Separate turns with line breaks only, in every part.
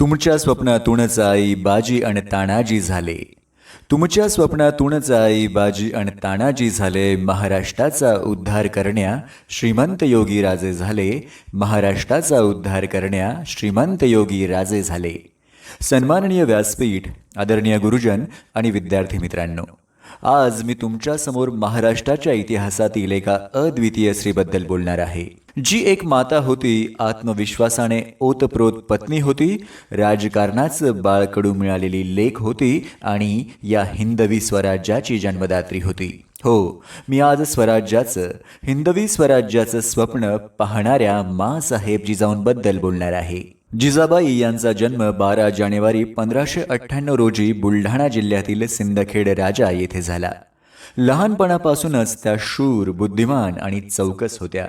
तुमच्या स्वप्नातूनच आई बाजी आणि तानाजी झाले. तुमच्या स्वप्नातूनच आई बाजी आणि तानाजी झाले. महाराष्ट्राचा उद्धार करण्या श्रीमंत योगी राजे झाले. महाराष्ट्राचा उद्धार करण्या श्रीमंत योगी राजे झाले. सन्माननीय व्यासपीठ आदरणीय गुरुजन आणि विद्यार्थी मित्रांनो आज मी तुमच्यासमोर महाराष्ट्राच्या इतिहासातील एका अद्वितीय स्त्रीबद्दल बोलणार आहे. जी एक माता होती आत्मविश्वासाने ओतप्रोत पत्नी होती राजकारणाचं बाळकडू मिळालेली लेख होती आणि या हिंदवी स्वराज्याची जन्मदात्री होती. हो मी आज स्वराज्याचं हिंदवी स्वराज्याचं स्वप्न पाहणाऱ्या मासाहेब जिजाऊंबद्दल बोलणार आहे. जिजाबाई यांचा जन्म बारा जानेवारी पंधराशे अठ्ठ्याण्णव रोजी बुलढाणा जिल्ह्यातील सिंदखेड राजा येथे झाला. लहानपणापासूनच त्या शूर बुद्धिमान आणि चौकस होत्या.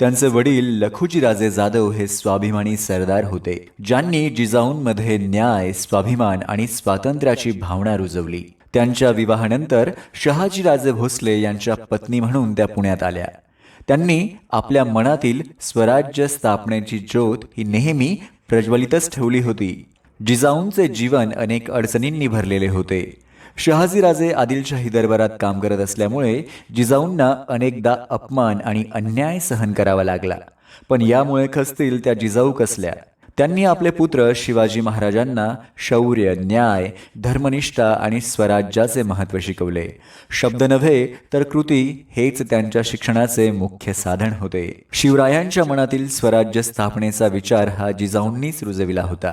त्यांचे वडील लखुजीराजे जाधव हे स्वाभिमानी सरदार होते ज्यांनी जिजाऊंमध्ये न्याय स्वाभिमान आणि स्वातंत्र्याची भावना रुजवली. त्यांच्या विवाहानंतर शहाजीराजे भोसले यांच्या पत्नी म्हणून त्या पुण्यात आल्या. त्यांनी आपल्या मनातील स्वराज्य स्थापनेची ज्योत ही नेहमी प्रज्वलितच ठेवली होती. जिजाऊंचे जीवन अनेक अडचणींनी भरलेले होते. शहाजीराजे आदिलशाही दरबारात काम करत असल्यामुळे जिजाऊंना अनेकदा अपमान आणि अन्याय सहन करावा लागला. पण यामुळे खचतील त्या जिजाऊ कसल्या? त्यांनी आपले पुत्र शिवाजी महाराजांना शौर्य न्याय धर्मनिष्ठा आणि स्वराज्याचे महत्त्व शिकवले. शब्द नव्हे तर कृती हेच त्यांच्या शिक्षणाचे मुख्य साधन होते. शिवरायांच्या मनातील स्वराज्य स्थापनेचा विचार हा जिजाऊंनीच रुजविला होता.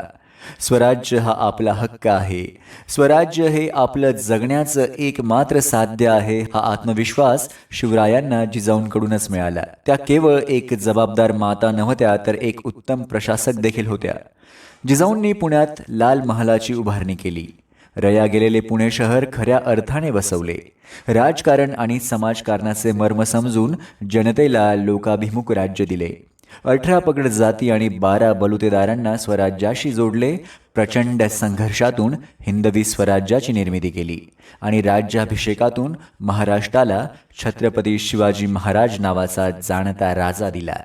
स्वराज्य हा आपला हक्क आहे. स्वराज्य हे आपलं जगण्याचं एकमात्र साध्य आहे हा आत्मविश्वास शिवरायांना जिजाऊंकडूनच मिळाला. त्या केवळ एक जबाबदार माता नव्हत्या तर एक उत्तम प्रशासक देखील होत्या. जिजाऊंनी पुण्यात लाल महालाची उभारणी केली. रया गेलेले पुणे शहर खऱ्या अर्थाने बसवले राजकारण आणि समाजकारणाचे मर्म समजून जनतेला लोकाभिमुख राज्य दिले. अठरा पगड जाती आणि बारा बलुतेदारांना स्वराज्याशी जोडले प्रचंड संघर्षातून हिंदवी स्वराज्याची निर्मिती केली आणि राज्याभिषेकातून महाराष्ट्राला छत्रपती शिवाजी महाराज नावाचा जाणता राजा दिला.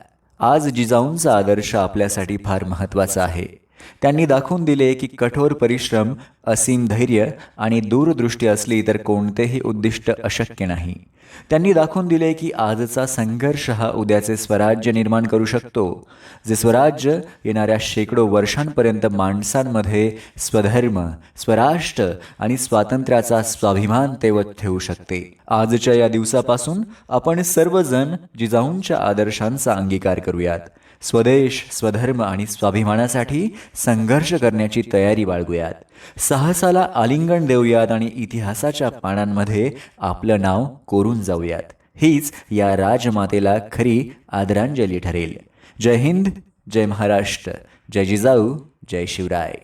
आज जिजाऊंचा आदर्श आपल्यासाठी फार महत्त्वाचा आहे. त्यांनी दाखवून दिले की कठोर परिश्रम असीम धैर्य आणि दूरदृष्टी असली तर कोणतेही उद्दिष्ट अशक्य नाही. त्यांनी दाखवून दिले की आजचा संघर्ष हा उद्याचे स्वराज्य निर्माण करू शकतो जे स्वराज्य येणाऱ्या शेकडो वर्षांपर्यंत माणसांमध्ये स्वधर्म स्वराष्ट्र आणि स्वातंत्र्याचा स्वाभिमान तेवत ठेवू शकते. आजच्या या दिवसापासून आपण सर्वजण जिजाऊंच्या आदर्शांचा अंगीकार करूयात. स्वदेश स्वधर्म आणि स्वाभिमानासाठी संघर्ष करण्याची तयारी बाळगूयात. साहसाला आलिंगन देऊयात आणि इतिहासाच्या पानांमध्ये आपलं नाव कोरून जाऊयात. हीच या राजमातेला खरी आदरांजली ठरेल. जय हिंद जय महाराष्ट्र जय जिजाऊ जय शिवराय.